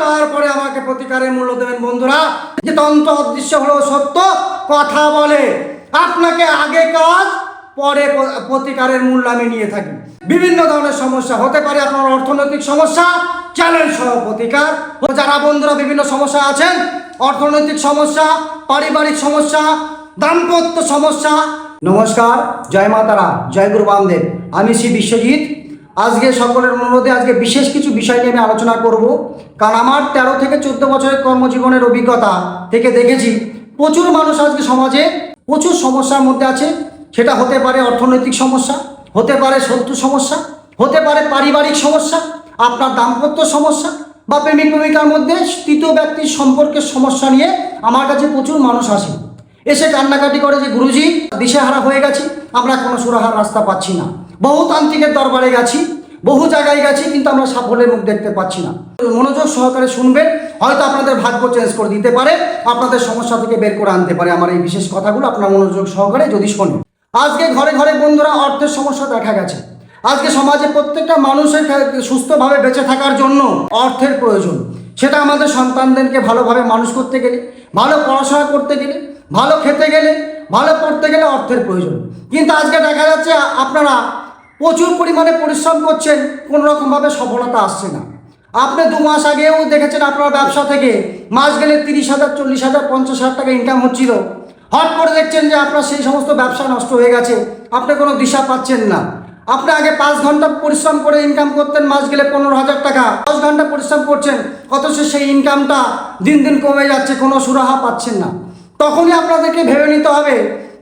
পাওয়ার পরে আমাকে প্রতিকারের মূল্য দেবেন বন্ধুরা। যে তন্ত্র অদৃশ্য হলো সত্য, কথা বলে। আপনাকে আগে কাজ, পরে প্রতিকারের মূল্য আমি নিয়ে থাকি। বিভিন্ন ধরনের সমস্যা হতে পারে, আপনার অর্থনৈতিক সমস্যা চ্যালেঞ্জ সহ প্রতিকার। যারা বন্ধুরা বিভিন্ন সমস্যা আছেন, অর্থনৈতিক সমস্যা, পারিবারিক সমস্যা, দাম্পত্য সমস্যা, নমস্কার, জয় মাতারা, জয় গুরু বামদেব। আমি শ্রী বিশ্বজিৎ আজকে সকলের অনুরোধে আজকে বিশেষ কিছু বিষয় নিয়ে আমি আলোচনা করব। কারণ আমার তেরো থেকে চোদ্দ বছরের কর্মজীবনের অভিজ্ঞতা থেকে দেখেছি, প্রচুর মানুষ আজকে সমাজে প্রচুর সমস্যার মধ্যে আছে। সেটা হতে পারে অর্থনৈতিক সমস্যা, হতে পারে শত্রু সমস্যা, হতে পারে পারিবারিক সমস্যা, আপনার দাম্পত্য সমস্যা বা প্রেমিক প্রেমিকার মধ্যে তৃতীয় ব্যক্তির সম্পর্কের সমস্যা নিয়ে আমার কাছে প্রচুর মানুষ আসে। এসে কান্নাকাটি করে যে, গুরুজি, দিশেহারা হয়ে গেছি, আমরা কোনো সুরাহার রাস্তা পাচ্ছি না। বহু তান্ত্রিকের দরবারে গেছি, বহু জায়গায় গেছি, কিন্তু আমরা সাফল্যের মুখ দেখতে পাচ্ছি না। মনোযোগ সহকারে শুনবেন, হয়তো আপনাদের ভাগ্য চেঞ্জ করে দিতে পারে, আপনাদের সমস্যা থেকে বের করে আনতে পারে। আমার এই বিশেষ কথাগুলো আপনার মনোযোগ সহকারে যদি শোনেন। আজকে ঘরে ঘরে বন্ধুরা অর্থের সমস্যা দেখা গেছে। আজকে সমাজে প্রত্যেকটা মানুষের সুস্থভাবে বেঁচে থাকার জন্য অর্থের প্রয়োজন। সেটা আমাদের সন্তানদেরকে ভালোভাবে মানুষ করতে গেলে, ভালো পড়াশোনা করতে গেলে, ভালো খেতে গেলে, ভালো পড়তে গেলে অর্থের প্রয়োজন। কিন্তু আজকে দেখা যাচ্ছে আপনারা প্রচুর পরিমাণে পরিশ্রম করছেন, কোনো রকমভাবে সফলতা আসছে না। আপনি দু মাস আগেও দেখেছেন আপনার ব্যবসা থেকে মাস গেলে তিরিশ হাজার, চল্লিশ হাজার, পঞ্চাশ হাজার টাকা ইনকাম হচ্ছিল। হট করে দেখছেন যে আপনার সেই সমস্ত ব্যবসা নষ্ট হয়ে গেছে, আপনি কোনো দিশা পাচ্ছেন না। আপনি আগে পাঁচ ঘণ্টা পরিশ্রম করে ইনকাম করতেন, মাস গেলে পনেরো হাজার টাকা। দশ ঘণ্টা পরিশ্রম করছেন, অথচ সেই ইনকামটা দিন দিন কমে যাচ্ছে, কোনো সুরাহা পাচ্ছেন না। তখনই আপনাদেরকে ভেবে নিতে হবে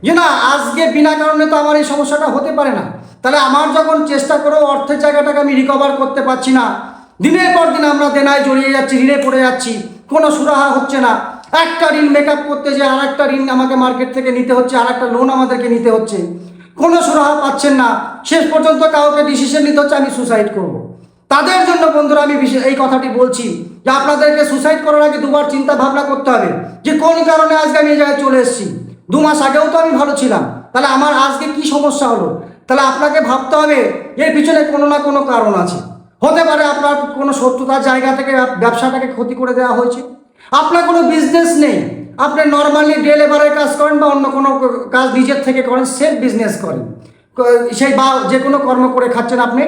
যে না, আজকে বিনা কারণে তো আমার এই সমস্যাটা হতে পারে না। তাহলে আমার যখন চেষ্টা করেও অর্থের জায়গাটাকে আমি রিকভার করতে পারছি না, দিনের পর দিন আমরা দেনায় জড়িয়ে যাচ্ছি, ঋণে পড়ে যাচ্ছি, কোনো সুরাহা হচ্ছে না। একটা ঋণ মেকআপ করতে যে আর একটা ঋণ আমাকে মার্কেট থেকে নিতে হচ্ছে আর একটা লোন আমাদেরকে নিতে হচ্ছে, কোনো সুরাহা পাচ্ছেন না। শেষ পর্যন্ত কাউকে ডিসিশন নিতে হচ্ছে, আমি সুসাইড করব। তাদের জন্য বন্ধুরা, আমি বিশেষ এই কথাটি বলছি যে আপনাদেরকে সুসাইড করার আগে দুবার চিন্তা ভাবনা করতে হবে যে কোন কারণে আজকে আমি এই জায়গায় চলে এসেছি। দু মাস আগেও তো আমি ভালো ছিলাম। তাহলে আমার আজকে কি সমস্যা হলো? তাহলে আপনাকে ভাবতে হবে, এর পিছনে কোনো না কোনো কারণ আছে। হতে পারে আপনার কোনো শত্রুতার জায়গা থেকে ব্যবসাটাকে ক্ষতি করে দেওয়া হয়েছে। আপনার কোনো বিজনেস নেই। আপনি নর্মালি ডে লেবারের কাজ করেন বা অন্য কোনো কাজ নিজের থেকে করেন সেলফ বিজনেস করেন। সেই বা, যে কোনো কর্ম করে খাচ্ছেন আপনি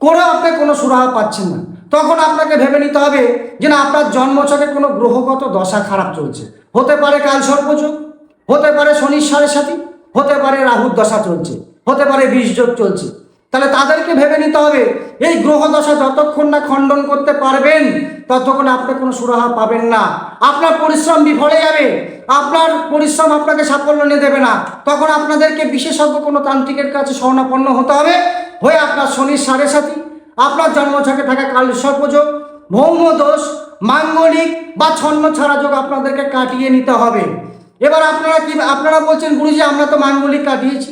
করেও আপনি কোনো সুরাহা পাচ্ছেন না। তখন আপনাকে ভেবে নিতে হবে যে না, আপনার জন্মছকে কোনো গ্রহগত দশা খারাপ চলছে। হতে পারে কাল সর্বযোগ হতে পারে শনির সাড়ে সাথী, হতে পারে রাহুর দশা চলছে। হতে পারে বীজযোগ চলছে। তাহলে তাদেরকে ভেবে নিতে হবে, এই গ্রহ দশা যতক্ষণ না খণ্ডন করতে পারবেন, ততক্ষণ আপনি কোনো সুরাহা পাবেন না। আপনার পরিশ্রম বিফলে যাবে, আপনার পরিশ্রম আপনাকে সাফল্য নিয়ে দেবে না। তখন আপনাদেরকে বিশেষজ্ঞ কোনো তান্ত্রিকের কাছে স্বর্ণাপন্ন হতে হবে। হয়ে আপনার শনির সাড়ে সাথী আপনার জন্মছকে থাকা কাল সর্পযোগ ভৌম দোষ, মাঙ্গলিক বা ছন্ন ছাড়া যোগ আপনাদেরকে কাটিয়ে নিতে হবে। এবার আপনারা কি, আপনারা বলছেন, গুরুজি, আমরা তো মাঙ্গলিক কাটিয়েছি।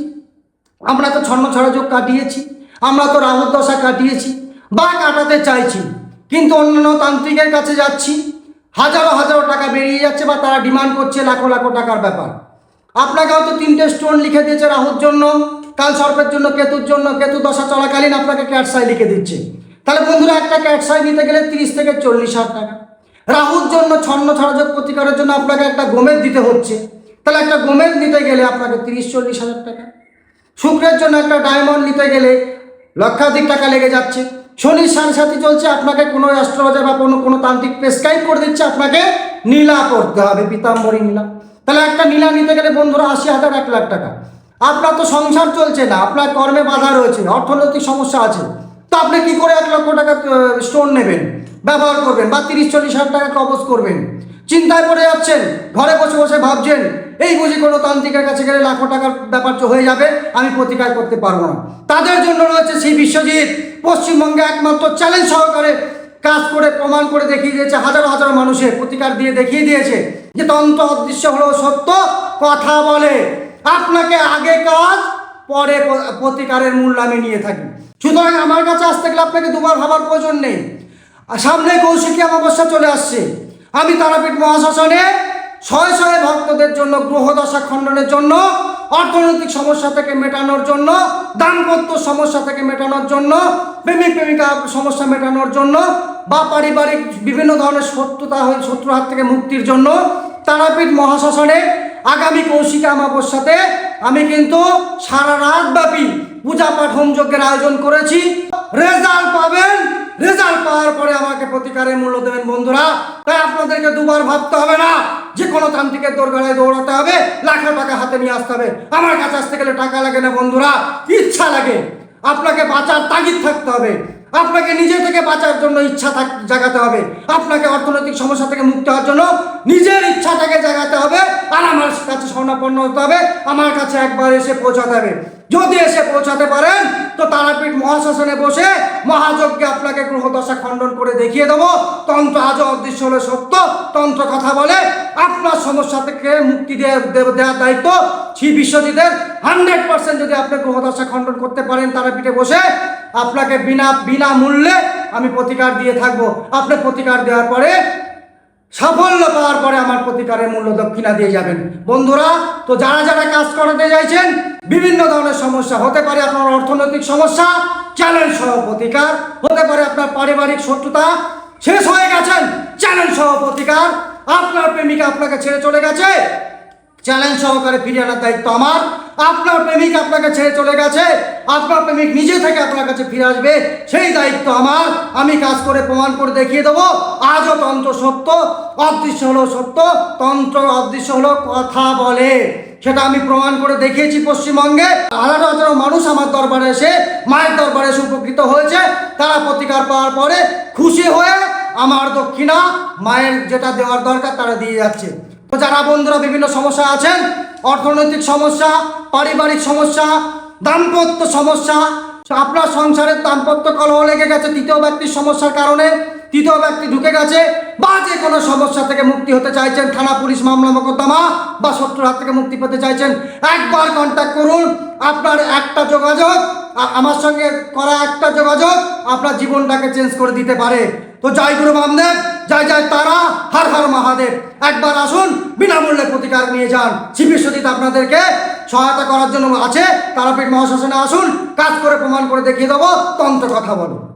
আমরা তো ছন্ন ছড়া যোগ কাটিয়েছি, আমরা তো রাহুর দশা কাটিয়েছি, বা কাটাতে চাইছি, কিন্তু অন্যান্য তান্ত্রিকের কাছে যাচ্ছি, হাজারো হাজারো টাকা বেরিয়ে যাচ্ছে বা তারা ডিমান্ড করছে লাখো লাখো টাকার ব্যাপার। আপনাকে হয়তো তিনটে স্টোন লিখে দিয়েছে রাহুর জন্য, কাল সর্পের জন্য, কেতুর জন্য, কেতু দশা চলাকালীন আপনাকে ক্যাটসাই লিখে দিচ্ছে। তাহলে বন্ধুরা, একটা ক্যাটসাই নিতে গেলে তিরিশ থেকে চল্লিশ হাজার টাকা। রাহুর জন্য ছন্ন ছড়াযোগ প্রতিকারের জন্য আপনাকে একটা গোমেদ দিতে হচ্ছে। তাহলে একটা গোমেদ নিতে গেলে আপনাকে তিরিশ চল্লিশ হাজার টাকা। শুক্রের জন্য একটা ডায়মন্ড নিতে গেলে লক্ষাধিক টাকা লেগে যাচ্ছে। শনির সাড়ে সাথে চলছে, আপনাকে কোনো অ্যাস্ট্রোলজার বা কোনো কোনো তান্ত্রিক প্রেসক্রাইব করে দিচ্ছে, আপনাকে নীলা করতে হবে, পিতাম্বরী নীলা। তাহলে একটা নীলা নিতে গেলে বন্ধুরা আশি হাজার, এক লাখ টাকা। আপনার তো সংসার চলছে না, আপনার কর্মে বাধা রয়েছে, অর্থনৈতিক সমস্যা আছে। তো আপনি কি করে এক লক্ষ টাকা স্টোন নেবেন? ব্যবহার করবেন বা তিরিশ, চল্লিশ হাজার টাকা কবজ করবেন। চিন্তায় পড়ে যাচ্ছেন, ঘরে বসে বসে ভাবছেন, এই বুঝি কোনো তান্ত্রিকের কাছে গেলে লাখো টাকার ব্যাপার হয়ে যাবে, আমি প্রতিকার করতে পারব না। তাদের জন্য রয়েছে সেই বিশ্বজিৎ, পশ্চিমবঙ্গে একমাত্র চ্যালেঞ্জ সহকারে কাজ করে, প্রমাণ করে দেখিয়ে দিয়েছে, হাজারো হাজারো মানুষের প্রতিকার দিয়ে দেখিয়ে দিয়েছে যে তন্ত্র অদৃশ্য হলো সত্য কথা বলে। আপনাকে আগে কাজ, পরে প্রতিকারের মূল্য আমি নিয়ে থাকি। সুতরাং আমার কাছে আসতে গেলে আপনাকে দুবার ভাবার প্রয়োজন নেই। সামনে কৌশিকী অমাবস্যা চলে আসছে। আমি তারাপীঠ মহাশাসনে শয়ে শয়ে ভক্তদের জন্য গ্রহদশা খণ্ডনের জন্য, অর্থনৈতিক সমস্যা থেকে মেটানোর জন্য, দাম্পত্য সমস্যা থেকে মেটানোর জন্য, প্রেমিক প্রেমিকা সমস্যা মেটানোর জন্য, বা পারিবারিক বিভিন্ন ধরনের শত্রুতা হয়ে শত্রুর হাত থেকে মুক্তির জন্য তারাপীঠ মহাশাসনে আগামী কৌশিকা অমাবস্যাতে আমি কিন্তু সারা রাত ব্যাপী পূজা পাঠ হোম যজ্ঞের আয়োজন করেছি। রেজাল্ট পাবেন রেজাল্ট পাওয়ার পরে আমাকে প্রতিকারের মূল্য দেবেন বন্ধুরা। তাই আপনাদেরকে দুবার ভাবতে হবে না, যে কোনো তান্ত্রিকের দোরগড়ায় দৌড়াতে হবে, লাখ টাকা হাতে নিয়ে আসতে হবে। আমার কাছে আসতে গেলে টাকা লাগে না বন্ধুরা, ইচ্ছা লাগে। আপনাকে বাঁচার তাগিদ থাকতে হবে। আপনাকে নিজে থেকে বাঁচার জন্য ইচ্ছা থাক, জাগাতে হবে। আপনাকে অর্থনৈতিক সমস্যা থেকে মুক্ত হওয়ার জন্য নিজের ইচ্ছাটাকে জাগাতে হবে। আর আমার কাছে স্বর্ণাপন্ন হতে হবে। আমার কাছে একবার এসে পৌঁছাতে হবে। যদি এসে পৌঁছাতে পারেন, তো তারাপীঠ মহাশাসনে বসে মহাযজ্ঞে আপনাকে গ্রহদশা খণ্ডন করে দেখিয়ে দেবো। তন্ত্র আজও অদৃশ্য হলে সত্য, তন্ত্র কথা বলে আপনার সমস্যা থেকে মুক্তি দেওয়া দেওয়ার দায়িত্ব শ্রী বিশ্বজিতের। হান্ড্রেড পার্সেন্ট যদি আপনি গ্রহদশা খণ্ডন করতে পারেন তারাপীঠে বসে, আপনাকে বিনা বিনা মূল্যে আমি প্রতিকার দিয়ে থাকব। আপনি প্রতিকার দেওয়ার পরে, সাফল্য পাওয়ার পরে আমার প্রতিকারের মূল্য দক্ষিণা দিয়ে যাবেন। বন্ধুরা, তো যারা যারা কাজ করাতে চাইছেন বিভিন্ন ধরনের সমস্যা হতে পারে আপনার অর্থনৈতিক সমস্যা চ্যালেঞ্জ সহ প্রতিকার, হতে পারে আপনার পারিবারিক শত্রুতা। শেষ হয়ে গেছেন চ্যালেঞ্জ সহ প্রতিকার। আপনার প্রেমিকা আপনাকে ছেড়ে চলে গেছে। চ্যালেঞ্জ সহকারে ফিরিয়ে আনার দায়িত্ব আমার। আপনার প্রেমিক আপনাকে ছেড়ে চলে গেছে। আপনার প্রেমিক নিজে থেকে আপনার কাছে ফিরে আসবে, সেই দায়িত্ব আমার। আমি কাজ করে, প্রমাণ করে দেখিয়ে দেবো। আজও তন্ত্র সত্য, অদৃশ্য হলো সত্য। তন্ত্র অদৃশ্য হলো কথা বলে। সেটা আমি প্রমাণ করে দেখিয়েছি পশ্চিমবঙ্গে। হাজারো হাজারো মানুষ আমার দরবারে এসে, মায়ের দরবারে এসে উপকৃত হয়েছে। তারা প্রতিকার পাওয়ার পরে খুশি হয়ে আমার দক্ষিণা মায়ের যেটা দেওয়ার দরকার তারা দিয়ে যাচ্ছে। তো যারা বন্ধুরা বিভিন্ন সমস্যা আছেন, অর্থনৈতিক সমস্যা, পারিবারিক সমস্যা, দাম্পত্য সমস্যা আপনার সংসারের দাম্পত্য কলহ লেগে গেছে, তৃতীয় ব্যক্তির সমস্যার কারণে, তৃতীয় ব্যক্তি ঢুকে গেছে। বা যে কোনো সমস্যা থেকে মুক্তি হতে চাইছেন থানা পুলিশ মামলা মোকদ্দমা বা শত্রুর হাত থেকে মুক্তি পেতে চাইছেন, একবার কন্ট্যাক্ট করুন, আপনার একটা যোগাযোগ, আ- আমার সঙ্গে করা একটা যোগাযোগ, আপনার জীবনটাকে চেঞ্জ করে দিতে পারে। তো জয় গুরু বামদেব জয় জয় তারা, হর হর মহাদেব। একবার আসুন, বিনামূল্যে প্রতিকার নিয়ে যান। শিবির বিশ্বজিৎ আপনাদেরকে সহায়তা করার জন্য আছে, তারাপীঠ মহাশাসনে আসুন, কাজ করে প্রমাণ করে দেখিয়ে দেবো, তন্ত্র কথা বলো